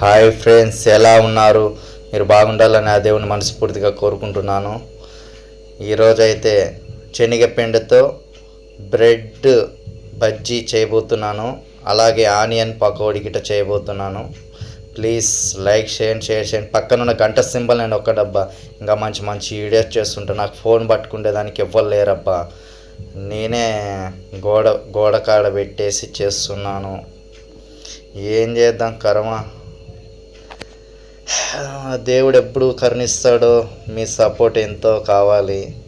Hi friends ఎలా ఉన్నారు? మీరు బాగుండాలని ఆ దేవుని మనస్ఫూర్తిగా కోరుకుంటున్నాను. ఈరోజు అయితే శనగపిండితో బ్రెడ్ బజ్జీ చేయబోతున్నాను. అలాగే ఆనియన్ పకోడీ గిట్ట చేయబోతున్నాను. ప్లీజ్ లైక్ చేయండి షేర్ చేయండి. పక్కన ఉన్న గంట సింబల్ నేను ఒక డబ్బా ఇంకా మంచి మంచి వీడియోస్ చేస్తుంటాను నాకు ఫోన్ పట్టుకుంటే దానికి ఇవ్వలేరబ్బా నేనే గోడ గోడ కాడ పెట్టేసి చేస్తున్నాను. ఏం చేద్దాం కర్మ? దేవుడు ఎప్పుడు కరుణిస్తాడో మీ సపోర్ట్ ఎంతో కావాలి.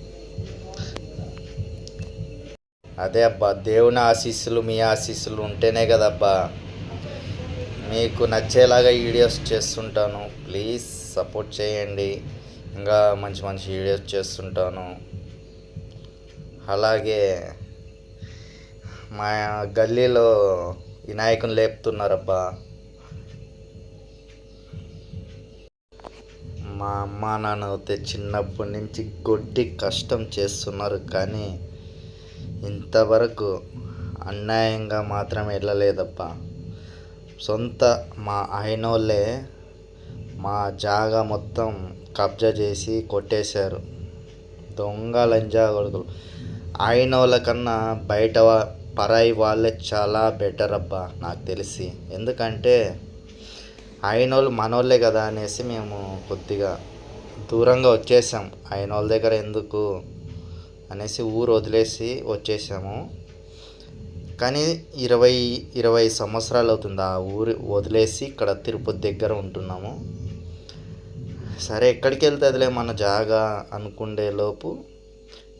అదే అబ్బా దేవుని ఆశీస్సులు మీ ఆశీస్సులు ఉంటేనే కదబ్బా. మీకు నచ్చేలాగా వీడియోస్ చేస్తుంటాను. ప్లీజ్ సపోర్ట్ చేయండి. ఇంకా మంచి మంచి వీడియోస్ చేస్తుంటాను. అలాగే మా గల్లీలో వినాయకుని లేపుతున్నారబ్బా. మా అమ్మ నాన్న అయితే చిన్నప్పటి నుంచి గొడ్డి కష్టం చేస్తున్నారు కానీ ఇంతవరకు అన్యాయంగా మాత్రం వెళ్ళలేదప్ప. సొంత మా ఆయనోళ్ళే మా జాగా మొత్తం కబ్జా చేసి కొట్టేశారు. దొంగ లంజా కొడుకులు. ఆయన కన్నా బయట పరాయి వాళ్ళే చాలా బెటర్ అబ్బా నాకు తెలిసి. ఎందుకంటే ఆయనోళ్ళు మనోళ్ళే కదా అనేసి మేము కొద్దిగా దూరంగా వచ్చేసాం. ఆయన వాళ్ళ దగ్గర ఎందుకు అనేసి ఊరు వదిలేసి వచ్చేసాము. కానీ ఇరవై ఇరవై సంవత్సరాలు అవుతుంది. ఆ ఊరు వదిలేసి ఇక్కడ తిరుపతి దగ్గర ఉంటున్నాము. సరే ఎక్కడికి వెళ్తుందిలే మన జాగా అనుకుండే లోపు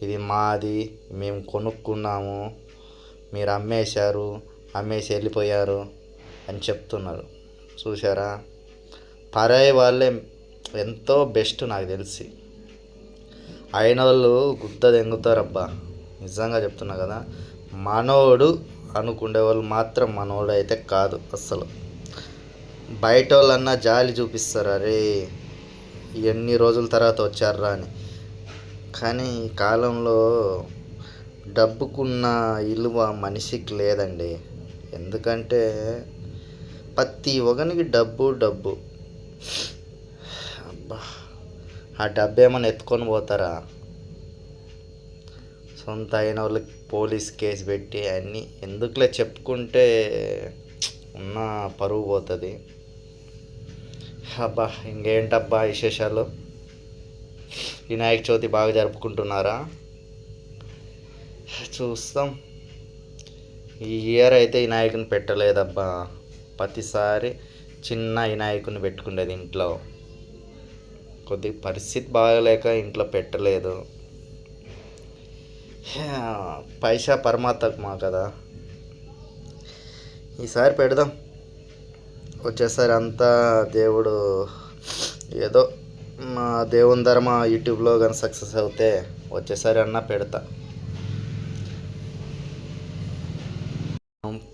ఇది మాది మేము కొనుక్కున్నాము మీరు అమ్మేశారు అమ్మేసి వెళ్ళిపోయారు అని చెప్తున్నారు. చూసారా పరాయి వాళ్ళే ఎంతో బెస్ట్ నాకు తెలిసి. అయిన వాళ్ళు గుద్ద దెంగుతారబ్బా. నిజంగా చెప్తున్నా కదా మనోడు అనుకునే వాళ్ళు మాత్రం మనోడు అయితే కాదు అస్సలు. బయట వాళ్ళన్నా జాలి చూపిస్తారు? అరే ఎన్ని రోజుల తర్వాత వచ్చారా అని. కానీ ఈ కాలంలో డబ్బుకున్న విలువ మనిషికి లేదండి. ఎందుకంటే ప్రతి ఒకనికి డబ్బు డబ్బు. అబ్బా ఆ డబ్బు ఏమైనా ఎత్తుకొని పోతారా? సొంత అయిన వాళ్ళకి పోలీస్ కేసు పెట్టి అన్నీ ఎందుకులే చెప్పుకుంటే ఉన్న పరువు పోతుంది. అబ్బా ఇంకేంటబ్బా విశేషాలు? వినాయక చవితి బాగా జరుపుకుంటున్నారా? చూస్తాం. ఈ ఇయర్ అయితే వినాయకుని పెట్టలేదబ్బా. ప్రతిసారి చిన్న వినాయకుని పెట్టుకునేది ఇంట్లో. కొద్దిగా పరిస్థితి బాగలేక ఇంట్లో పెట్టలేదు. పైసా పరమాత్మ కదా ఈసారి పెడదాం. వచ్చేసారి అంతా దేవుడు ఏదో మా దేవుని ధర్మ యూట్యూబ్లో కానీ సక్సెస్ అవుతే వచ్చేసారి అన్నా పెడతా.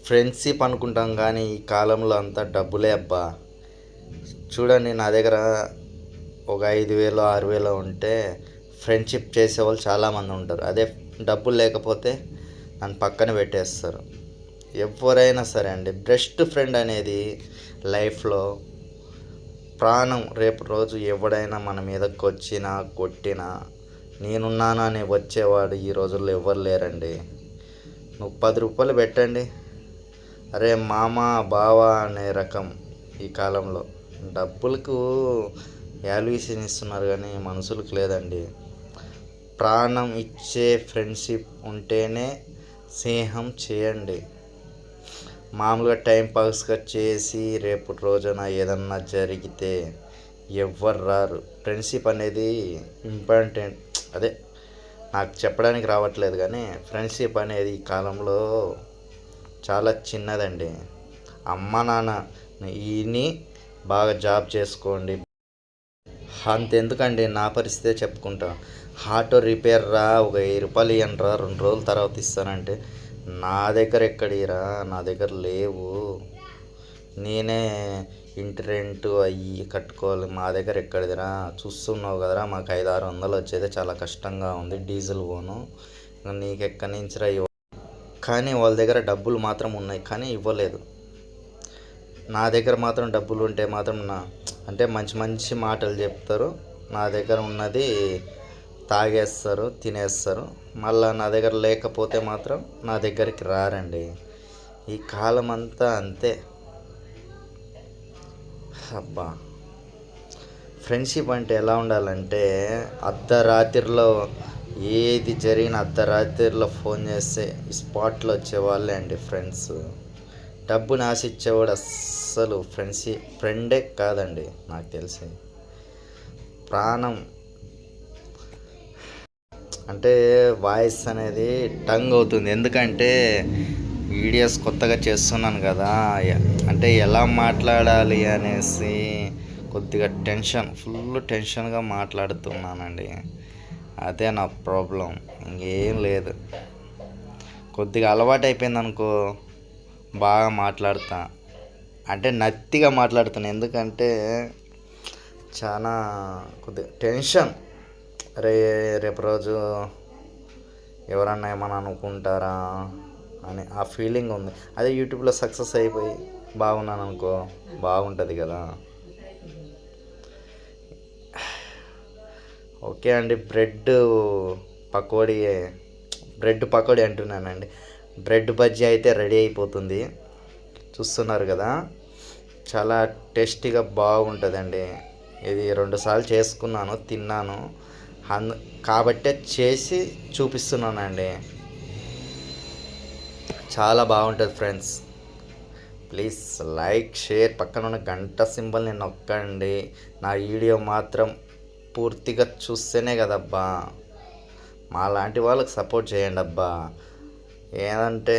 ఫ్రెండ్షిప్ అనుకుంటాం కానీ ఈ కాలంలో అంతా డబ్బులే అబ్బా. చూడండి నా దగ్గర ఒక ఐదు వేలు ఆరు వేలు ఉంటే ఫ్రెండ్షిప్ చేసేవాళ్ళు చాలామంది ఉంటారు. అదే డబ్బులు లేకపోతే నన్ను పక్కన పెట్టేస్తారు. ఎవరైనా సరే అండి బెస్ట్ ఫ్రెండ్ అనేది లైఫ్లో ప్రాణం రేపు రోజు ఎవడైనా మన మీదకి వచ్చినా కొట్టినా నేనున్నాను అని వచ్చేవాడు ఈ రోజుల్లో ఎవరు లేరండి. నువ్వు పది రూపాయలు పెట్టండి. అరే మామ బావ అనే రకం ఈ కాలంలో. డబ్బులకు వాల్యుయేషన్ ఇస్తున్నారు కానీ మనుషులకు లేదండి. ప్రాణం ఇచ్చే ఫ్రెండ్షిప్ ఉంటేనే స్నేహం చేయండి. మామూలుగా టైం పాస్గా చేసి రేపు రోజున ఏదన్నా జరిగితే ఎవ్వరు రారు. ఫ్రెండ్షిప్ అనేది ఇంపార్టెంట్. అదే నాకు చెప్పడానికి రావట్లేదు కానీ ఫ్రెండ్షిప్ అనేది ఈ కాలంలో చాలా చిన్నదండి. అమ్మ నాన్న ఈయన్ని బాగా జాబ్ చేసుకోండి. అంతెందుకండి నా పరిస్థితే చెప్పుకుంటా. ఆటో రిపేర్ రా ఒక వెయ్యి రూపాయలు ఇవ్వండి రా రెండు రోజుల తర్వాత ఇస్తానంటే నా దగ్గర ఎక్కడిరా? నా దగ్గర లేవు. నేనే ఇంటి రెంట్ అవి కట్టుకోవాలి. మా దగ్గర ఎక్కడిదిరా? చూస్తున్నావు కదరా మాకు ఐదు ఆరు వందలు వచ్చేది. చాలా కష్టంగా ఉంది. డీజిల్ పోను. నీకు ఎక్కడి నుంచి రా ఇవ్వ? కానీ వాళ్ళ దగ్గర డబ్బులు మాత్రం ఉన్నాయి. కానీ ఇవ్వలేదు. నా దగ్గర మాత్రం డబ్బులు ఉంటే మాత్రం నా అంటే మంచి మంచి మాటలు చెప్తారు. నా దగ్గర ఉన్నది తాగేస్తారు తినేస్తారు. మళ్ళా నా దగ్గర లేకపోతే మాత్రం నా దగ్గరికి రారండి. ఈ కాలం అంతా అంతే. అబ్బా. ఫ్రెండ్షిప్ అంటే ఎలా ఉండాలంటే అర్ధరాత్రిలో ఏది జరిగిన అర్ధరాత్రిలో ఫోన్ చేస్తే స్పాట్లో వచ్చేవాళ్ళే అండి ఫ్రెండ్స్. డబ్బుని ఆశించేవాడు అస్సలు ఫ్రెండ్షిప్ ఫ్రెండే కాదండి నాకు తెలిసి. ప్రాణం. అంటే వాయిస్ అనేది టంగ్ అవుతుంది. ఎందుకంటే వీడియోస్ కొత్తగా చేస్తున్నాను కదా అంటే ఎలా మాట్లాడాలి అనేసి కొద్దిగా టెన్షన్ ఫుల్ టెన్షన్గా మాట్లాడుతున్నానండి. అదే నా ప్రాబ్లం ఇంకేం లేదు. కొద్దిగా అలవాటు అయిపోయింది అనుకో బాగా మాట్లాడతా. అంటే నత్తిగా మాట్లాడుతాను ఎందుకంటే చాలా కొద్దిగా టెన్షన్. రే రేపు రోజు ఎవరన్నా ఏమైనా అనుకుంటారా? అని ఆ ఫీలింగ్ ఉంది. అదే యూట్యూబ్లో సక్సెస్ అయిపోయి బాగున్నాను అనుకో బాగుంటుంది కదా. ఓకే అండి బ్రెడ్ పకోడీ బ్రెడ్ పకోడీ అంటున్నానండి. బ్రెడ్ బజ్జీ అయితే రెడీ అయిపోతుంది. చూస్తున్నారు కదా చాలా టేస్టీగా బాగుంటుందండి. ఇది రెండుసార్లు చేసుకున్నాను తిన్నాను. అందు కాబట్టే చేసి చూపిస్తున్నానండి. చాలా బాగుంటుంది ఫ్రెండ్స్ ప్లీజ్ లైక్ షేర్ పక్కన ఉన్న గంట సింబల్ని నొక్కండి. నా వీడియో మాత్రం పూర్తిగా చూస్తేనే కదబ్బా. మా లాంటి వాళ్ళకి సపోర్ట్ చేయండి అబ్బా. ఏంటంటే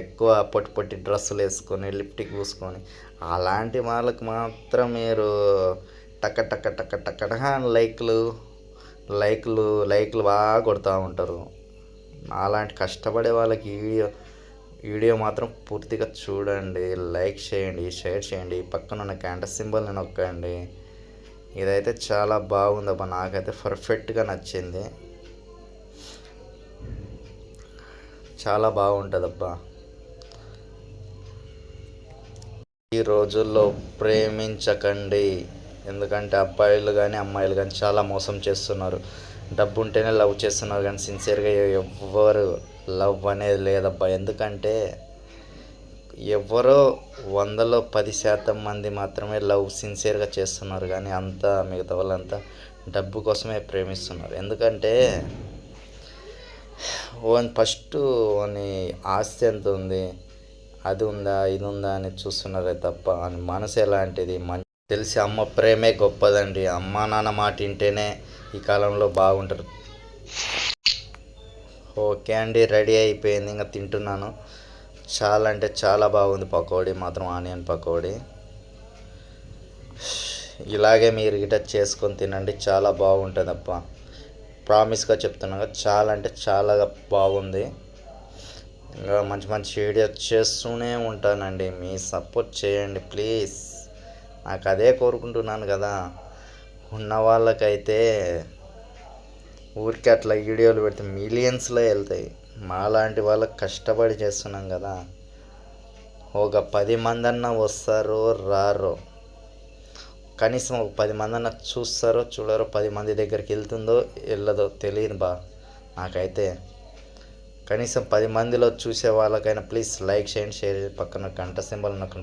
ఎక్కువ పొట్టి పొట్టి డ్రెస్సులు వేసుకొని లిప్టిక్ పూసుకొని అలాంటి వాళ్ళకి మాత్రం మీరు టక్క టక్క టక్క టక్క టక లైక్లు లైక్లు లైక్లు బాగా కొడుతూ ఉంటారు. అలాంటి కష్టపడే వాళ్ళకి వీడియో వీడియో మాత్రం పూర్తిగా చూడండి లైక్ చేయండి షేర్ చేయండి. పక్కన ఉన్న క్యాంటర్ సింబల్ని నొక్కండి. ఇదైతే చాలా బాగుందబ్బా నాకైతే పర్ఫెక్ట్గా నచ్చింది. చాలా బాగుంటుందబ్బా. ఈ రోజుల్లో ప్రేమించకండి. ఎందుకంటే అబ్బాయిలు కానీ అమ్మాయిలు కానీ చాలా మోసం చేస్తున్నారు. డబ్బు ఉంటేనే లవ్ చేస్తున్నారు కానీ సిన్సియర్గా ఎవ్వరు లవ్ అనేది లేదబ్బా. ఎందుకంటే ఎవరో వందలో పది శాతం మంది మాత్రమే లవ్ సిన్సియర్గా చేస్తున్నారు కానీ అంతా మిగతా వాళ్ళంతా డబ్బు కోసమే ప్రేమిస్తున్నారు. ఎందుకంటే వన్ ఫస్ట్ ఓని ఆస్తి ఎంత ఉంది? అది ఉందా? ఇది ఉందా? అని చూస్తున్నారే తప్ప అని మనసు ఎలాంటిది? మం తెలిసి అమ్మ ప్రేమే గొప్పదండి. అమ్మ నాన్న మాట వింటేనే ఈ కాలంలో బాగుంటారు. ఓకే అండి రెడీ అయిపోయింది. ఇంకా తింటున్నాను. చాలా అంటే చాలా బాగుంది పకోడీ మాత్రం ఆనియన్ పకోడీ. ఇలాగే మీరు గిట చేసుకొని తినండి చాలా బాగుంటుంది అప్ప ప్రామిస్గా చెప్తున్నాను చాలా అంటే చాలా బాగుంది. ఇంకా మంచి మంచి వీడియోస్ చేస్తూనే ఉంటానండి. మీ సపోర్ట్ చేయండి ప్లీజ్. నాకు అదే కోరుకుంటున్నాను కదా. ఉన్న వాళ్ళకైతే ఊరికి అట్లా వీడియోలు పెడితే మిలియన్స్లో వెళ్తాయి. మాలాంటి వాళ్ళకి కష్టపడి చేస్తున్నాం కదా. ఒక పది మంది అన్న వస్తారో రారో కనీసం ఒక పది మంది అన్న చూస్తారో చూడరో పది మంది దగ్గరికి వెళ్తుందో వెళ్ళదో తెలియదు బా నాకైతే. కనీసం పది మందిలో చూసే వాళ్ళకైనా ప్లీజ్ లైక్ చేయండి షేర్ చేయండి పక్కన గంట సింబల్ నాకు